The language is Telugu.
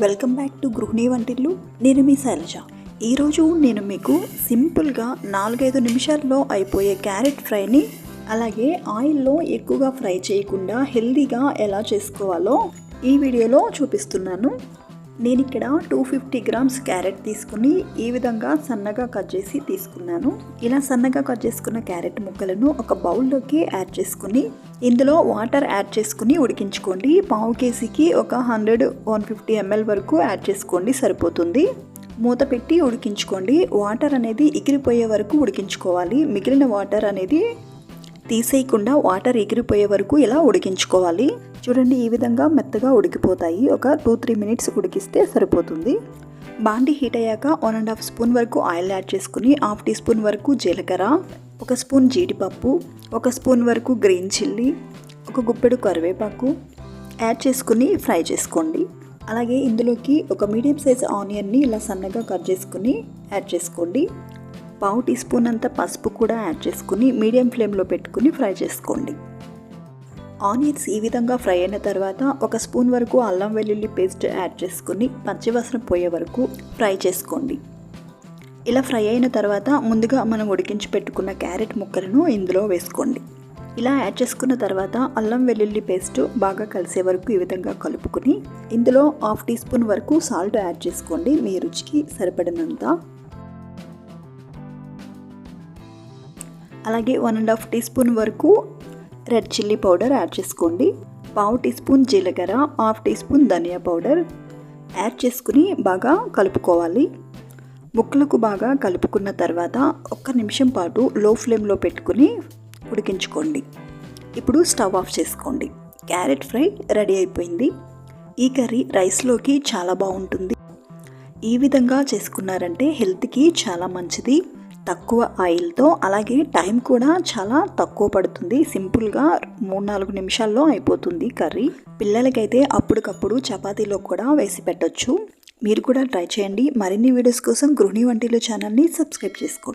వెల్కమ్ బ్యాక్ టు గృహిణి వంటిల్లు. నేను మీ శైలజ. ఈరోజు నేను మీకు సింపుల్గా నాలుగైదు నిమిషాల్లో అయిపోయే క్యారెట్ ఫ్రైని అలాగే ఆయిల్లో ఎక్కువగా ఫ్రై చేయకుండా హెల్దీగా ఎలా చేసుకోవాలో ఈ వీడియోలో చూపిస్తున్నాను. నేను ఇక్కడ టూ ఫిఫ్టీ గ్రామ్స్ క్యారెట్ తీసుకుని ఈ విధంగా సన్నగా కట్ చేసి తీసుకున్నాను. ఇలా సన్నగా కట్ చేసుకున్న క్యారెట్ ముక్కలను ఒక బౌల్లోకి యాడ్ చేసుకుని ఇందులో వాటర్ యాడ్ చేసుకుని ఉడికించుకోండి. పావు కేజీకి ఒక హండ్రెడ్ వన్ ఫిఫ్టీ ఎంఎల్ వరకు యాడ్ చేసుకోండి సరిపోతుంది. మూత పెట్టి ఉడికించుకోండి. వాటర్ అనేది ఎగిరిపోయే వరకు ఉడికించుకోవాలి. మిగిలిన వాటర్ అనేది తీసేయకుండా వాటర్ ఎగిరిపోయే వరకు ఇలా ఉడికించుకోవాలి. చూడండి ఈ విధంగా మెత్తగా ఉడికిపోతాయి. ఒక టూ త్రీ మినిట్స్ ఉడికిస్తే సరిపోతుంది. బాండి హీట్ అయ్యాక వన్ అండ్ హాఫ్ స్పూన్ వరకు ఆయిల్ యాడ్ చేసుకుని హాఫ్ టీ స్పూన్ వరకు జీలకర్ర. ఒక స్పూన్ జీడిపప్పు ఒక స్పూన్ వరకు గ్రీన్ చిల్లీ ఒక గుప్పెడు కరివేపాకు. యాడ్ చేసుకుని ఫ్రై చేసుకోండి. అలాగే ఇందులోకి ఒక మీడియం సైజ్ ఆనియన్ని ఇలా సన్నగా కట్ చేసుకుని యాడ్ చేసుకోండి. పావు టీ స్పూన్ అంత పసుపు కూడా యాడ్ చేసుకుని మీడియం ఫ్లేమ్లో పెట్టుకుని ఫ్రై చేసుకోండి. ఆనియన్స్ ఈ విధంగా ఫ్రై అయిన తర్వాత ఒక స్పూన్ వరకు అల్లం వెల్లుల్లి పేస్ట్ యాడ్ చేసుకుని పచ్చివాసన పోయే వరకు ఫ్రై చేసుకోండి. ఇలా ఫ్రై అయిన తర్వాత ముందుగా మనం ఉడికించి పెట్టుకున్న క్యారెట్ ముక్కలను ఇందులో వేసుకోండి. ఇలా యాడ్ చేసుకున్న తర్వాత అల్లం వెల్లుల్లి పేస్ట్ బాగా కలిసే వరకు ఈ విధంగా కలుపుకుని ఇందులో హాఫ్ టీ స్పూన్ వరకు సాల్ట్ యాడ్ చేసుకోండి. మీ రుచికి సరిపడినంత. అలాగే one and half teaspoon వరకు రెడ్ చిల్లీ పౌడర్ యాడ్ చేసుకోండి. పావు టీ స్పూన్ జీలకర్ర హాఫ్ టీ స్పూన్ ధనియా పౌడర్ యాడ్ చేసుకుని బాగా కలుపుకోవాలి. ముక్కలకు బాగా కలుపుకున్న తర్వాత ఒక్క నిమిషం పాటు లో ఫ్లేమ్లో పెట్టుకుని ఉడికించుకోండి. ఇప్పుడు స్టవ్ ఆఫ్ చేసుకోండి. క్యారెట్ ఫ్రై రెడీ అయిపోయింది. ఈ కర్రీ రైస్లోకి చాలా బాగుంటుంది. ఈ విధంగా చేసుకున్నారంటే హెల్త్కి చాలా మంచిది. తక్కువ ఆయిల్తో అలాగే టైం కూడా చాలా తక్కువ పడుతుంది. సింపుల్గా మూడు నాలుగు నిమిషాల్లో అయిపోతుంది కర్రీ. పిల్లలకైతే అప్పటికప్పుడు చపాతీలో కూడా వేసి పెట్టచ్చు. మీరు కూడా ట్రై చేయండి. మరిన్ని వీడియోస్ కోసం గృహిణి వంటిలో ఛానల్ని సబ్స్క్రైబ్ చేసుకోండి.